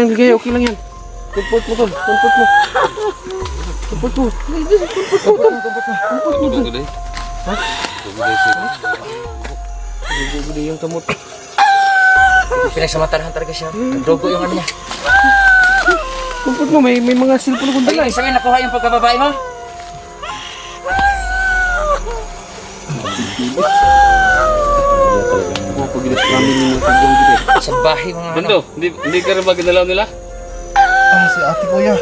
yan, ligaya. Okay lang yan. Kumport mo, tol. Kumport mo. Kumport mo. Kumport mo, kumport mo. Kumport mo. Ha? Gulay siya. Guguli yung kamot. Pinagsamantalahan talaga siya. Nagdugo yung ano niya. Kumport mo, may, may mga cellphone kong Ay, dala. ibig sabihin nakuha yung pagkababae mo? Pagilit namin yung mga tagyong gilid. Sa bahay mga ano. Bando, hindi, hindi ka rin ba ginalaw nila? Ah, si ate kuya.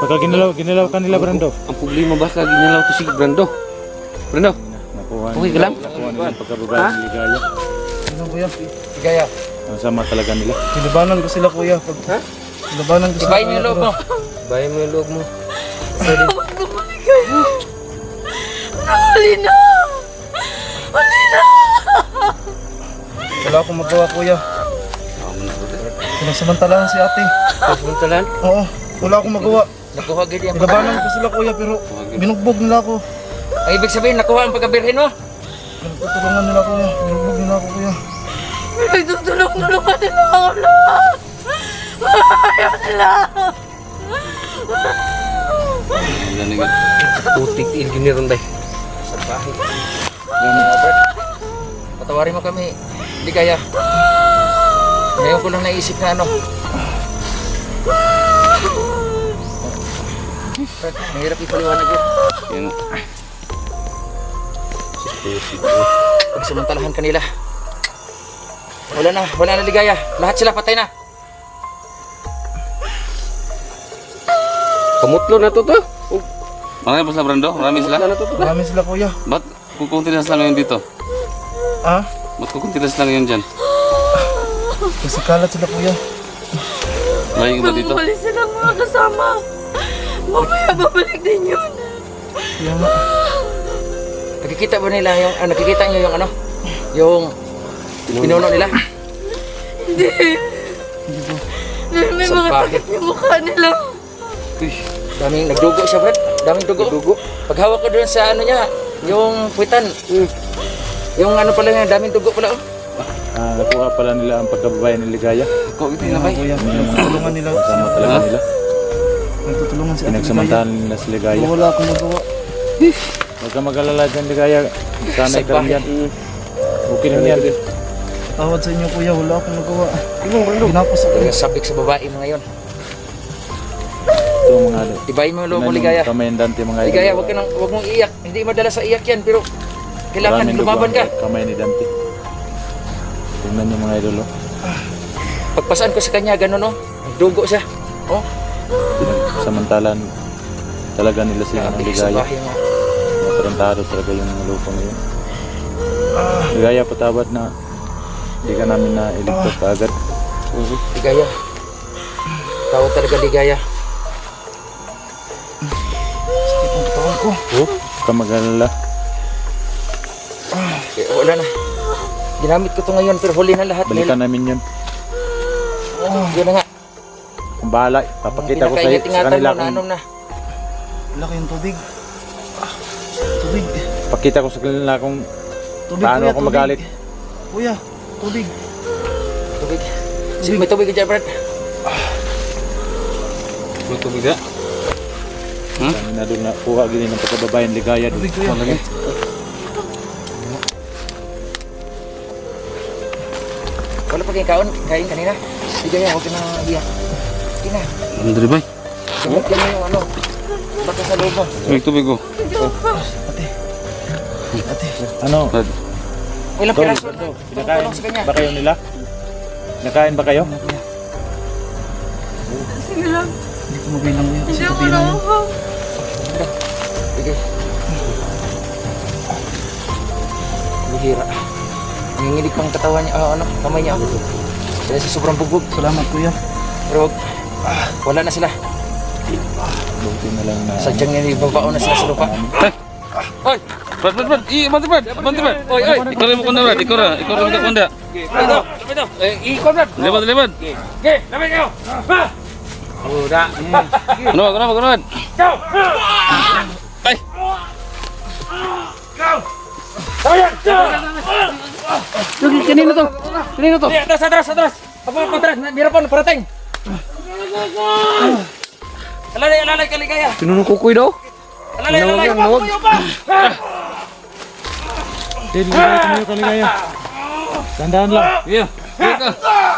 Pagka ginalaw, ginalaw ka nila, Brando. Ang problema ba lagi nilaw to si Brando? Brando, Nakuha okay ka lang? Nakuha nila ang pagkababae ng ligaya. Ano kuya? Gaya. Ang sama talaga nila. Kinabanan ko sila kuya. Pag... Ha? Kinabanan ko sila. Ibayin mo yung loob mo. Bayan mo yung loob mo. Halina! Halina! Wala akong magawa kuya. Pinagsamantalahan si ate. Samantalan, Oo. Wala akong magawa. Nakuha yung Kinabanan pagkababae. ko sila kuya pero binugbog nila ako. Ay, ibig sabihin nakuha ang pagkabirhin mo? Pinagtutulungan nila kuya. Binugbog nila ako kuya. Pinagtutulong-tulungan nila ako lahat! Ayaw nila! Putik ti engineer ron day. Sa bahay. Patawarin mo kami. Hindi kaya. Ngayon ko lang naisip na ano. Fred, mahirap ipaliwanag yun. Yan. Pagsamantalahan kanila. Wala na, wala na ligaya. Lahat sila patay na. Kamutlo na to to. Oh, Marami pa sila, Brando? Marami sila? Marami sila kuya. Ba't kukunti na sila ngayon dito? Ah? Ba't kukunti na sila ngayon dyan? Kasi kalat sila kuya. Maraming iba dito? Bumalik silang mga kasama! Mamaya babalik din yun! Kaya nga. Nakikita ba nila yung, ah, nakikita niyo yung ano? Yung pinuno nila? Hindi! Dahil may Sa mga takip yung mukha nila! Uy, daming nagdugo siya, Brad. Daming dugo. Dugo. Paghawak ko doon sa ano niya, yung puwitan. Yung ano pala niya, daming dugo pala. Oh. Ah, nakuha pala nila ang pagkababae ng ligaya. Ikaw, ito nga ba? kuya. Pinagtutulungan nila. Sama talaga nila. Pinagtutulungan si ate Pinagsamantahan nila sa ligaya. Wala akong magawa. Huwag ka mag-alala dyan, ligaya. Sanay ka rin bahay. yan. Okay lang yan. Tawad sa inyo kuya. Wala akong magawa. Ginapos ako. Sabik sa babae mo ngayon. Ito mga ano. Tibayin mo yung loob mo, ligaya. Kamay ng Dante mga. Ligaya, wag, ka nang, wag mong iiyak. Hindi madala sa iyak yan, pero kailangan Maraming lumaban ka. Kamay ni Dante. Tingnan niyo mga idol. Oh. Pagpasaan ko sa kanya, ganun oh. Dugo siya. Oh, Samantalan talaga nila sila ng grabe sa ligaya. bahay mo. Matarantado talaga yung lupo na yun. Ligaya patawad na hindi ka namin na iligtas kaagad. Ligaya. Tawag talaga ligaya. Sakit ang katawan ko. Huwag ka mag-alala. Wala na. Ginamit ko to ngayon, pero huli na lahat. Balikan namin yun. Yun na nga. Kung bahala, papakita ko sa, sa kanila mo na kung anong na. Laki yung tubig. Ah, Tubig. pakita ko sa kanila kung Tubig paano kuya. ako Tubig. magalit. Kuya. Tubig. Tubig. Sige, may tubig ka dyan, Brad. May tubig na? Kami na doon na kuha gini ng pagkababayan ligaya doon. Tubig kuya. Wala pa kayong kaon, kain kanina. Ligaya, huwag ka nang iyak. Hindi na. Ano dali ba? Sumot ka na yung ano. Baka sa loob mo. Tubig, tubig ko. Ano? Brad, Ilang Tol, piraso. Kanya. ba kayo nila? Nakain ba kayo? Sige lang, Hindi ko mabilang. Kasi hindi ako yun. nakakam. Sige. Bihira. Nanginginig pang katawan niya, ah, ano, kamay niya. oh. Kaya sa sobrang bugbog. Salamat kuya. Pero ah, wala na sila. Buti na lang na Sadyang nila babaon na sila sa lupa. Oy! Brad, Brad, Brad! I, bantu, Brad! Bantu, Brad! Oy, oy! Ikaw rin mo kunda, Brad! Ikaw rin! Ikaw rin mo kunda! Ito. Eh, ikot na. Lebat, lebat! Okay, dapat kayo. Ha! Uda. Ano, ano, ano, ano? Ay! Kanino to? Kanino to? Atras, atras, atras. Apa apa tara, bira pa parating. Alalay, alalay kaligaya. Tinunong kukuy daw. Alalay, alalay. Pa. Dili ligaya tumayo ka ligaya. Tandaan lang. Iya.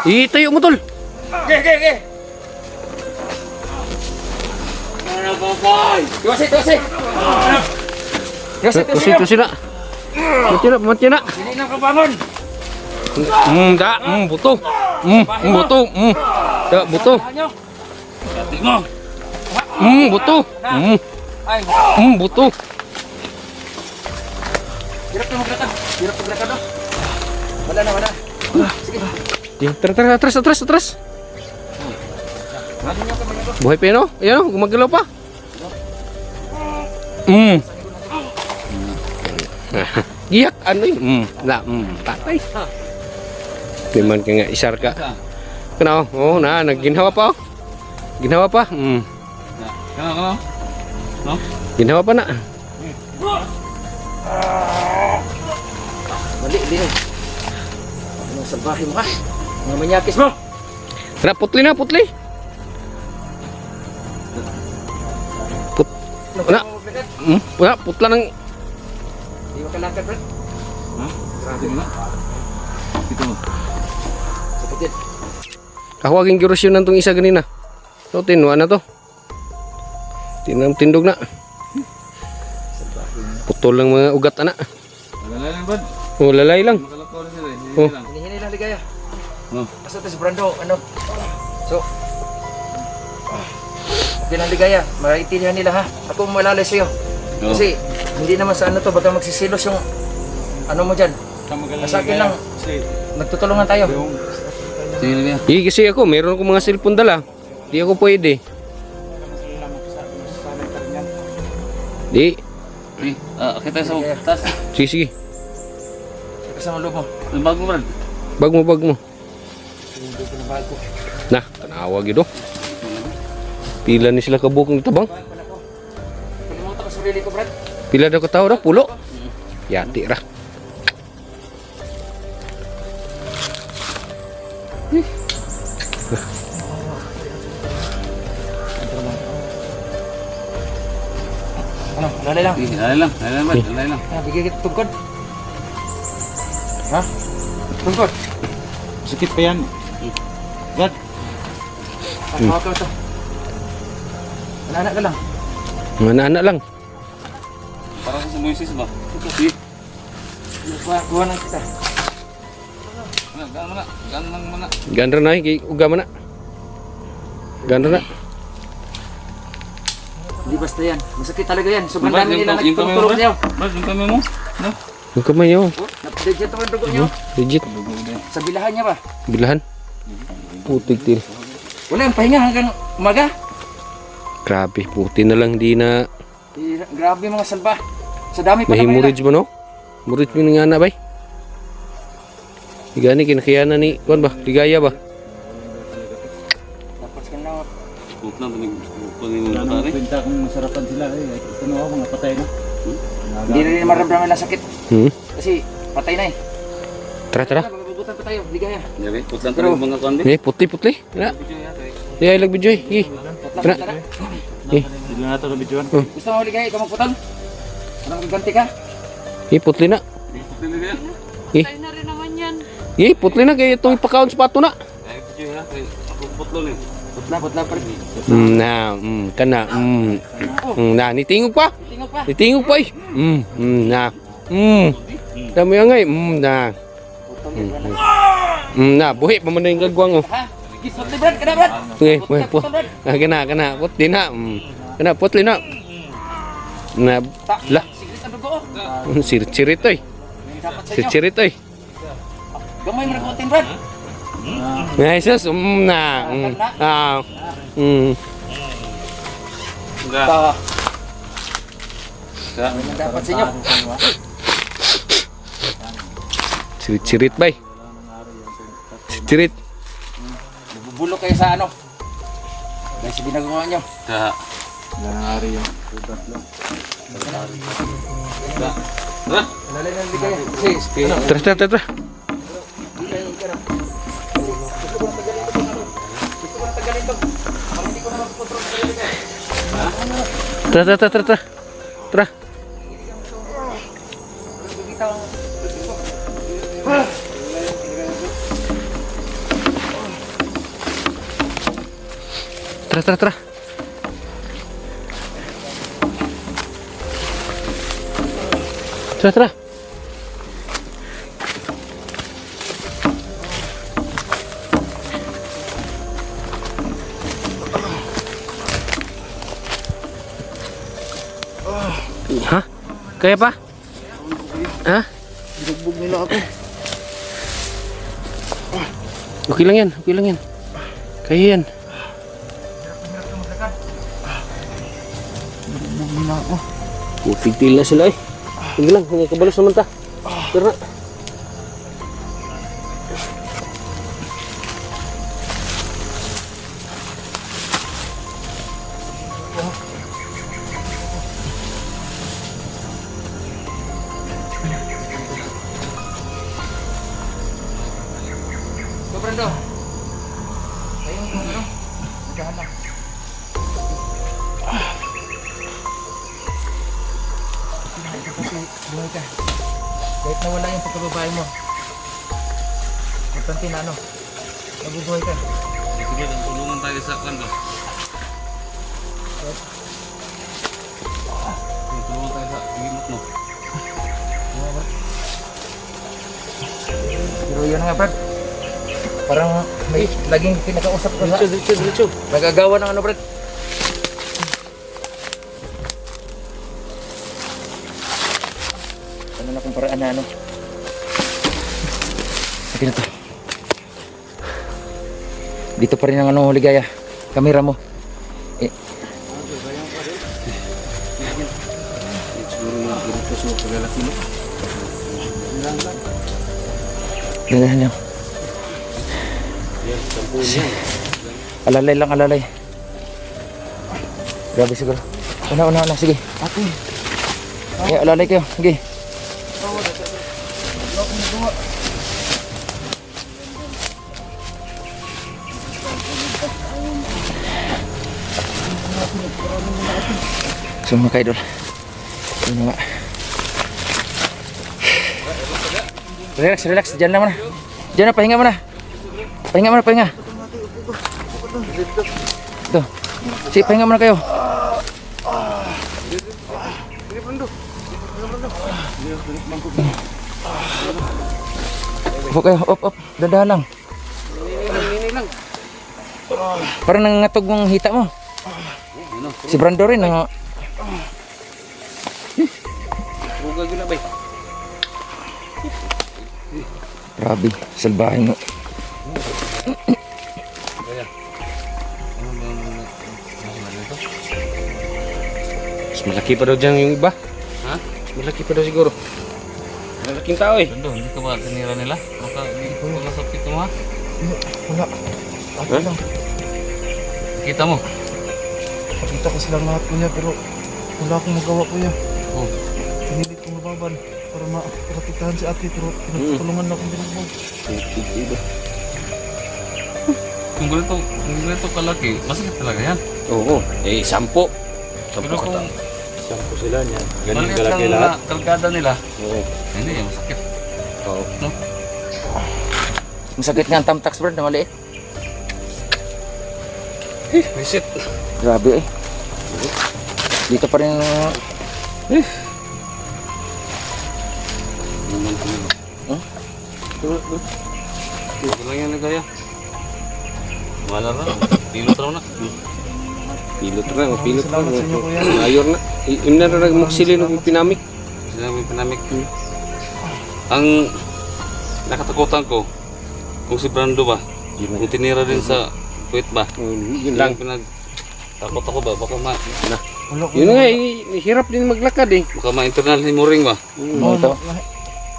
Itayo mo tol. Ge, ge, ge. Tuwasi, tuwasi. Tuwasi, tuwasi. Tusi tusi na. Mati na, mati na. Hindi na kabangon. Hmm, da, hmm, buto. Hmm, hmm, buto. Hmm. Da, buto. Ano? Di mo. Hmm, buto. Hmm, Ay, hmm, buto. hirap na maglakad. Hirap maglakad, oh. Wala na, wala. Sige. Yung tara, tara, atras, atras, atras. Buhay pa yun, oh. Ayan, oh, gumagalaw pa. Hmm. Giyak, ano yun? Hmm, na, hmm, patay. Di man ka nga, isar ka. Kana, oh, oh, na, nagginhawa pa, oh. Ginhawa pa, kana. Ginhawa pa na. Mali, di. Mga salbahe mo, ha? Mga manyakis mo. Tara, putli na, putli. Put, wala, hmm, wala, putla ng, Di mo kalakad, bro. Grabe nga. Dito. Sakit yan. kahawagin girosyon na itong isa ganina. So, tinuwa na to. Tinang tindog na. Putol lang mga ugat, anak. Alalay lang bad. Oh, lalay lang. Makalakaw na sila. Hindi Oh. lang. Hinihinay lang ligaya. Oh. Basta ito si Brando, ano? So, okay lang ligaya. Maintindihan nila ha. Ako malalay sa'yo. Oh. Kasi, hindi naman sa ano to, baka magsisilos yung ano mo dyan. Sa akin lang, nagtutulungan tayo. Sige lang yan. Eh, kasi ako, meron akong mga cellphone dala. Di ako pwede. Di. Eh, ah, kita sa tas. Sige, sige. Kasama loob mo. Ang bago brad. Bag mo, bag mo. Nah, tanawag yun, oh. Pila ni sila kabukong tabang. Kalimutan ko ko, Brad. Pila daw katao ra, pulo. Yati ra. Ano, lalay lang. Sige, alay lang. Alay lang brad. Lang. Bigay kita tungkod. Ha? Tungkod. Sakit pa yan. Brad, hawak ka ito. Anak-anak ka lang. Mga anak lang. Para sa Moises ba? Sige. Kuha, lang kita. Mana, gan mana? Gan lang mana? Gandra na, kay uga man na. Gandra na. Hindi basta yan. Masakit talaga yan. Sobrang dami nila nagtutulog niyo. Brad, yung kamay mo. No? Yung kamay niyo. Napdedyan ang dugo niyo. Legit. Sa bilahan niya ba? Bilahan. Putik til. Wala yung pahinga hanggang umaga. Grabe, puti na lang di na Eh, grabe mga salba. Sa dami pa naman nila. nahimurage mo no? Murage mo nga na bay. Igani kinakayana ni kuan ba? Ligaya ba? Dapat ka na. Put na tanig pangin mo pare. kwenta kung masarapan sila eh. Ito na ako, mga patay na. Hindi rin maramdaman lang sakit. Hmm? Kasi patay na eh. Tara tara. Magbubutan pa tayo. Ligaya. Jadi put lang tanig mga kundi. Eh, putli putli. Na. Di ay lag video eh. Gi. Tara. tara. Eh, Hindi na natin nabidyoan. Gusto mo ligaya? Ikaw magputol? Ano magganti ka? eh putli na. Tayo na rin naman yan. Eh, putli na kay itong pakaon sa pato na. Ay, video ya. Ako putlo ni. Putla, putla pa rin. Mm, na, mm, kana, mm, mm, na, nitingog pa. Tingog pa. Nitingog pa eh. Mm, mm, na, mm, dami nga eh, mm, na, Putol yun. wala. mm, na, buhi pa man na yung gagwang oh. Ha? Putli Brad, kada Brad. Okay, Putli, put, ah, kana, kana, putli na, mm, kana, putli na. Na, la, Sigrit ang dugo. oh. sirit-sirit Dapat sa inyo. sirit-sirit eh. Gamay mo ragutin Brad. Nga Jesus, mm, na, mm, ah, mm, Enggak. Ta. Enggak. Dapat sa inyo. sirit-sirit bay. Sirit. Bubulok kayo sa ano. Sa ginagawa nyo. Enggak. Terus, hari yun. Tara. Tara, tara, tara. Tara, tara, tara, tara. Tara. Tara, tara, tara. Tara, tara. Ha? Kaya pa? Ha? Binugbog nila ako. Okay lang yan, okay lang yan. Kaya yan. Binugbog nila ako. Putigtil na sila eh. Sige lang, hindi kabalos naman ta. Tara na. Pagkababae mo. Importante na ano. Nabubuhay ka. Sige, tulungan tayo sa kando. Tulungan tayo sa gimot mo. Pero yun nga, Brad. Parang may laging pinakausap ko sa diretso, diretso. nagagawa ng ano, Brad. Ano na kung paraan na ano? Sige na to. Dito pa rin ang ano, ligaya. Kamera mo. Eh. Dalahan lang. Alalay lang, alalay. Grabe siguro. Una, una, una. Sige. Ate. Yeah, alalay kayo. Sige. So mga kaidol. Yun nga. Relax, relax. Diyan na muna. Diyan na, pahinga muna. Pahinga muna, pahinga. Ito. Sige, pahinga muna kayo. Upo kayo, up, up. Dadahan lang. Parang nangangatog mong hita mo. Si Brando rin, nang... Buga gila bay. Grabe, salbahe mo. Mas malaki pa daw dyan yung iba. Ha? Mas malaki pa daw siguro. Malaking tao eh. Bando, hindi ka ba tinira nila? Maka, hindi ko makasapit mo ha? Wala. Lang. Kita mo. Nakita ko silang lahat kuya pero wala akong magawa kuya. Oh. Pinilit kong lumaban para ma-protektahan si ate pero pinagtulungan na akong binugbog. Kung ganito, kung ganito kalaki, masakit talaga yan. Oo. Eh, sampo. Pero kung Sampo sila niya. Ganyan maliit kalaki lahat. kalkada nila, Oo. hindi yan masakit. Oo. Masakit nga ang tamtax bro, na maliit. Reset. Grabe eh. Dito pa rin Ito lang yan nagaya. Wala na. Pilot raw na. Pilot na, oh, pilot na. Mayor na. I- Im na nagmuksili ng pinamik. Sinabi pinamik. Ang nakatakutan ko, kung si Brando ba, kung tinira din sa puwit ba, Oh, yun lang pinag... Takot ako ba, baka ma. Yun nga, eh, hirap din maglakad eh. baka ma-internal hemorrhage ba. Oo, ito. ma- ma-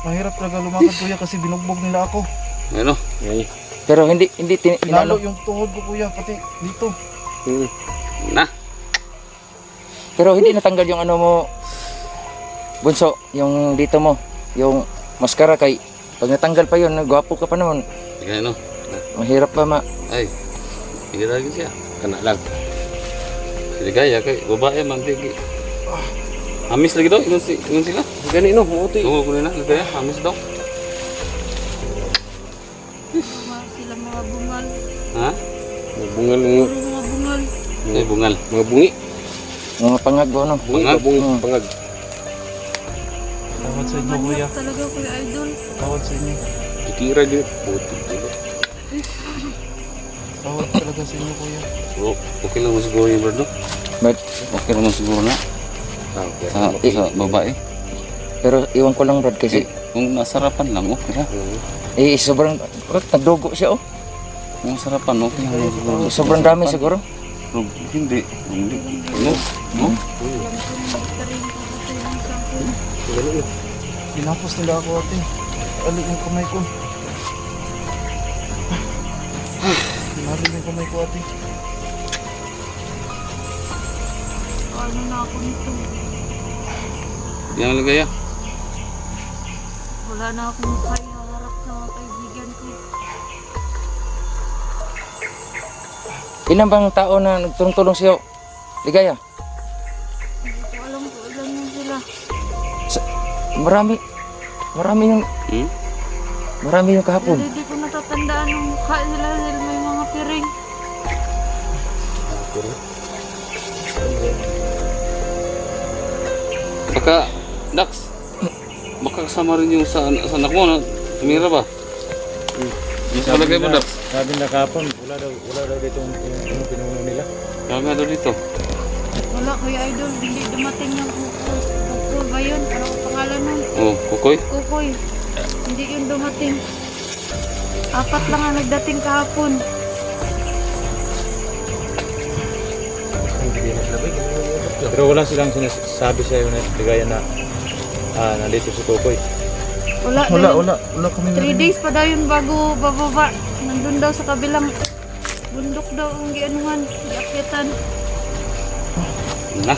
mahirap talaga lumakad kuya kasi binugbog nila ako. Ano? Ay. Pero hindi hindi tin, Lalo yung tuhod ko kuya pati dito. Hmm. Na. Pero hindi natanggal yung ano mo. Bunso, yung dito mo, yung maskara kay pag natanggal pa yun, gwapo ka pa naman. Ano? Mahirap pa ma. Ay, sige lagi siya. Kana lang. Ligaya kay babae man di. Amis lagi daw, ingon si ingon sila. Gani no, muti. Oo, kunin na, ligaya, amis daw. Sila mga bungal. Ha? Mga bungal mga, Puro mga bungal. Bungal. mga bungi. Mga pangag ano. Bungi, Pangag? bungi, Hmm. pangag. Tawad sa inyo kuya. Talaga kuya idol. Tawad sa inyo. Titira din. Puti. Tawad talaga sa inyo kuya. Oo, okay lang siguro yung brad, no? But, Okay lang siguro na. Sa, sa babae. pero iwan ko lang Brad Eh, kasi kung nasarapan lang, okay lang. eh sobrang Brad, nagdugo siya oh. Kung nasarapan, okay lang mo siguro. Sobrang dami siguro. Pero hindi, hindi. No? No? Na ng sangkot. Pinapos nila ako ate. Alik yung kamay ko. Pinalik yung kamay ko ate. Ano na ako nito. Yan ligaya. Wala na akong kaya harap sa mga kaibigan ko. Ilan bang tao na nagtulong-tulong sa'yo? Ligaya. Hindi ko alam kung ilan yun sila. Marami. Marami yung Hmm? marami yung kahapon. Hindi ko natatandaan ang mukha nila piring. Baka, Dax, baka kasama rin yung sa, sa anak mo, na tumira ba? Mas malagay mo, Dax. Sabi na kapon, wala daw, wala daw dito yung, yung, yung pinuno nila. Kaya nga daw dito. Wala kuya idol. Hindi dumating yung kukoy. Kukoy ba yun? Anong pangalan nun? Oh, kukoy. Kukoy. Hindi yun dumating. Apat lang ang nagdating kahapon. Pero wala silang sinasabi sa iyo na ligaya na ah, nandito si Kokoy. Wala, Wala, wala. Wala kami Three narinig. days pa daw yun bago bababa. Nandun daw sa kabilang bundok daw ang gianuhan, giakyatan. Na.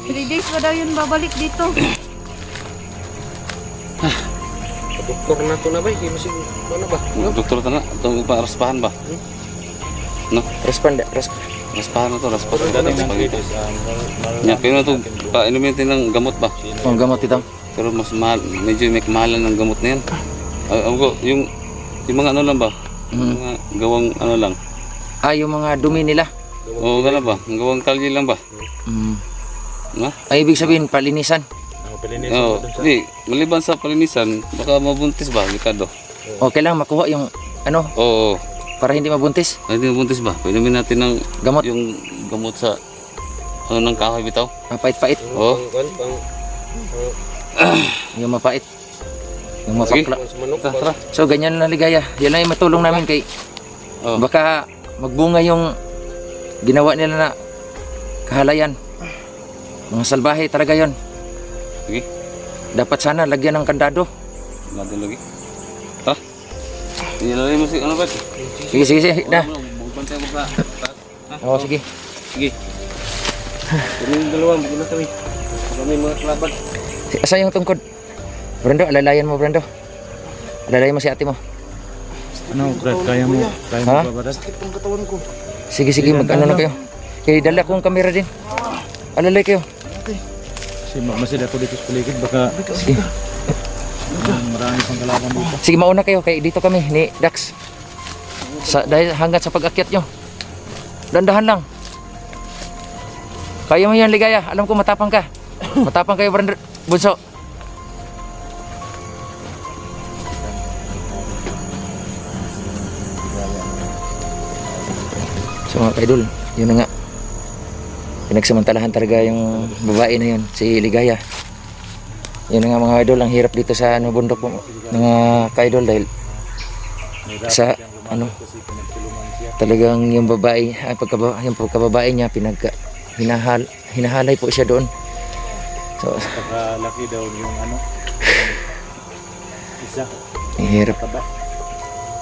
Three days pa daw yun babalik dito. Doktor na to na ba? Hindi masig, ano ba? Doktor ta na. Ito pa, raspahan ba? No? Respond, respond. Raspahan na to. Dati nandito ito. sa mal- Yeah, pero ito, painumin natin ng gamot ba? Ang gamot ito. Pero mas mahal, medyo may kamahalan ng gamot na yan. Ah, ako, yung, yung mga ano lang ba? Yung mga gawang ano lang. Ah, yung mga dumi nila. Oo, gano'n ba? Ang gawang kalye lang ba? Mm. Na? Ay, ibig sabihin, palinisan. pilinis Oo. Hindi, maliban sa palinisan, baka mabuntis ba, Ricardo? Okay lang, makuha yung, ano, Oo. Para hindi mabuntis. Ay, hindi mabuntis ba? Painumin natin ng Gamot. yung gamot sa ano ng kahoy bitaw. Mapait-pait. Oo. Pang, Yung mapait. Yung mapakla. Tara, tara. So, ganyan na ligaya. Yan lang yung matulong namin kay Oo. baka magbunga yung ginawa nila na kahalayan. Mga salbahe talaga yon. Sige. Dapat sana lagyan ng kandado. Natin lagi. Tara. Ilalagay mo si ano ba? Sige, sige, sige. Na. Bubantay mo taas. Oo, sige. Sige. Kami yung dalawa, hindi na kami. Kami mga kalaban. Asa yung tungkod? Brando, alalayan mo, Brando. Alalayan mo si ate mo. Ano, Brad, kaya mo, kaya mo ba, Brad? Sakit ng katawan ko. Sige, sige, mag-ano na kayo. Kaya dala ko ang kamera din. Alalay kayo. Kasi ma- masid ako dito sa paligid, baka Sige. um, marami pang kalaban dito. Sige, mauna kayo. Kaya dito kami ni Dax. Sa, dahil hanggat sa pag-akyat nyo. Dandahan lang. Kaya mo yan, Ligaya. Alam ko matapang ka. Matapang kayo, Brando. Bunso. So mga kaidol, yun na nga. Pinagsamantalahan talaga yung babae na yun, si Ligaya. Yun nga mga idol, ang hirap dito sa ano, bundok po, mga kaidol dahil sa ano talagang yung babae ay pagkaba, yung pagkababae niya pinagka hinahal, hinahalay po siya doon. So, Pagkalaki daw yung ano, isa, hirap.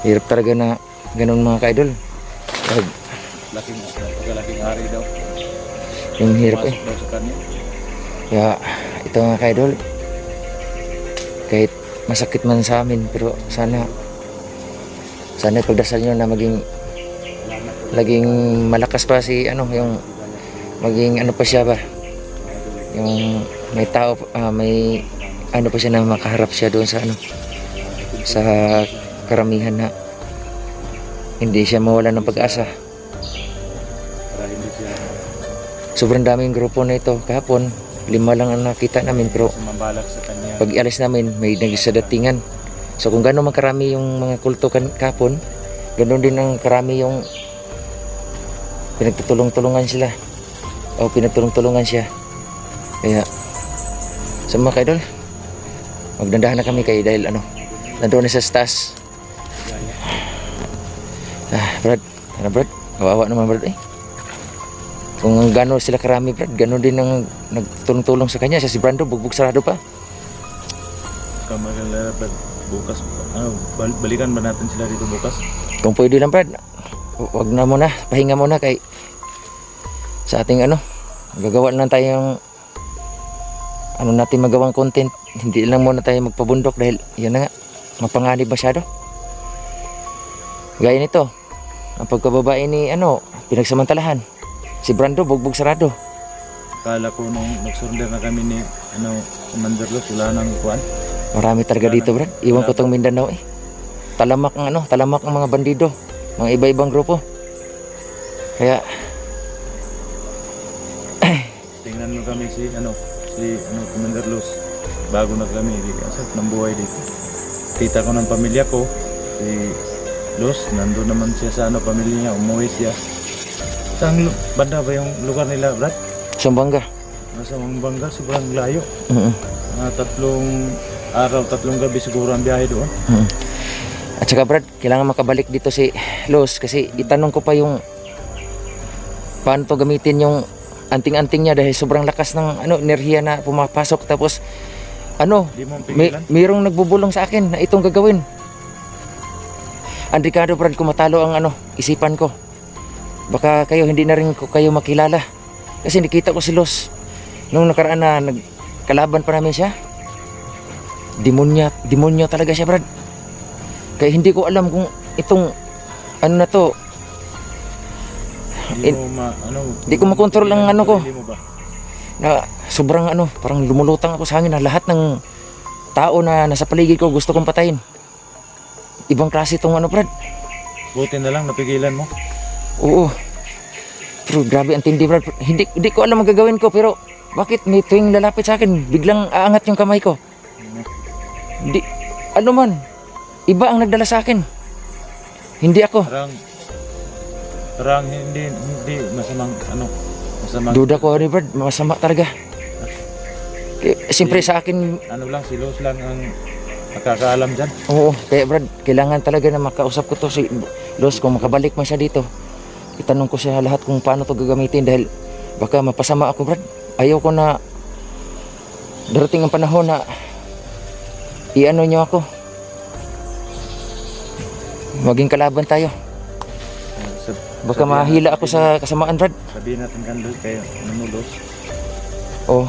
Hirap talaga na ganun mga kaidol. Pag- laking, pagkalaking hari daw, Yung hirap eh. Kaya ito mga kaidol, kahit masakit man sa amin, pero sana sana pagdasal nyo na maging laging malakas pa si ano yung maging ano pa siya ba? Yung may tao ah, may ano pa siya na makaharap siya doon sa ano sa karamihan na hindi siya mawala ng pag-asa. Sobrang daming grupo na ito. Kahapon lima lang ang nakita namin pero. Pag alis namin may nagsadatingan so kung gano'n man karami yung mga kulto kapon gano'n din ang karami yung pinagtutulong-tulungan sila. O pinagtulong-tulungan siya. Kaya sa mga kaidol magdandahan na kami kay dahil ano nandoon na sa stas ah Brad ano Brad? Kawawa naman Brad eh. Kung gano'n sila karami Brad gano'n din ang nagtulong-tulong sa kanya. Sa si Brando bugbog sarado pa Brad. Bukas, ano, bal- balikan ba natin sila dito bukas? Kung pwede lang, Brad, hu- wag na muna, pahinga muna kay sa ating ano, gagawa lang tayong ano natin magawang content. Hindi lang muna tayo magpabundok dahil yan na nga, mapanganib masyado. Gaya nito, ang pagkababae ni ano, pinagsamantalahan. Si Brando, bugbog sarado. Akala ko nung nag-surrender na kami ni ano, Commander Los, wala nang kuan. Marami talaga dito, Brad. Iwan ko tong Mindanao eh. Talamak ang ano, talamak ang mga bandido. Mga iba-ibang grupo. Kaya, Tingnan mo kami si ano, si ano, Commander Los. Bago na kami, di asap ng buhay dito. Kita ko ng pamilya ko, si Los, nandun naman siya sa ano, pamilya niya, umuwi siya. Saan banda ba yung lugar nila, Brad? Sambanga. Nasa Mangbanga, sobrang layo. Mm Mga tatlong araw, tatlong gabi siguro ang biyahe doon. At saka Brad, kailangan makabalik dito si Los kasi itanong ko pa yung paano to gamitin yung anting-anting niya dahil sobrang lakas ng ano enerhiya na pumapasok tapos ano may mayroong nagbubulong sa akin na itong gagawin. Andikado Brad kung matalo ang ano isipan ko. Baka kayo hindi na rin ko kayo makilala. Kasi nakita ko si Los nung nakaraan na nagkalaban pa namin siya. Demonya, demonyo talaga siya Brad. Kaya hindi ko alam kung itong ano na to, Di in- mo ma, ano, di ko makontrol ang ano ko. na sobrang ano, parang lumulutang ako sa hangin na lahat ng tao na nasa paligid ko gusto kong patayin. Ibang klase itong ano, Brad. Buti na lang, napigilan mo. Oo. Pero grabe ang tindi, Brad. Hindi, hindi ko alam ang gagawin ko, pero bakit may tuwing lalapit sa akin, biglang aangat yung kamay ko. Hindi, ano man, iba ang nagdala sa akin. Hindi ako. Parang, parang hindi, hindi masamang, ano, masamang, Duda ko, Brad, masama talaga. Kaya, siyempre sa akin, ano lang, si Los lang ang nakakaalam dyan. Oo, kaya Brad, kailangan talaga na makausap ko to si Los kung makabalik man siya dito. Itanong ko siya lahat kung paano to gagamitin dahil baka mapasama ako Brad. Ayaw ko na darating ang panahon na iano niyo ako. Maging kalaban tayo. Baka mahila ako sa kasamaan Brad. Sabihin natin kan Los, kaya ano Oh,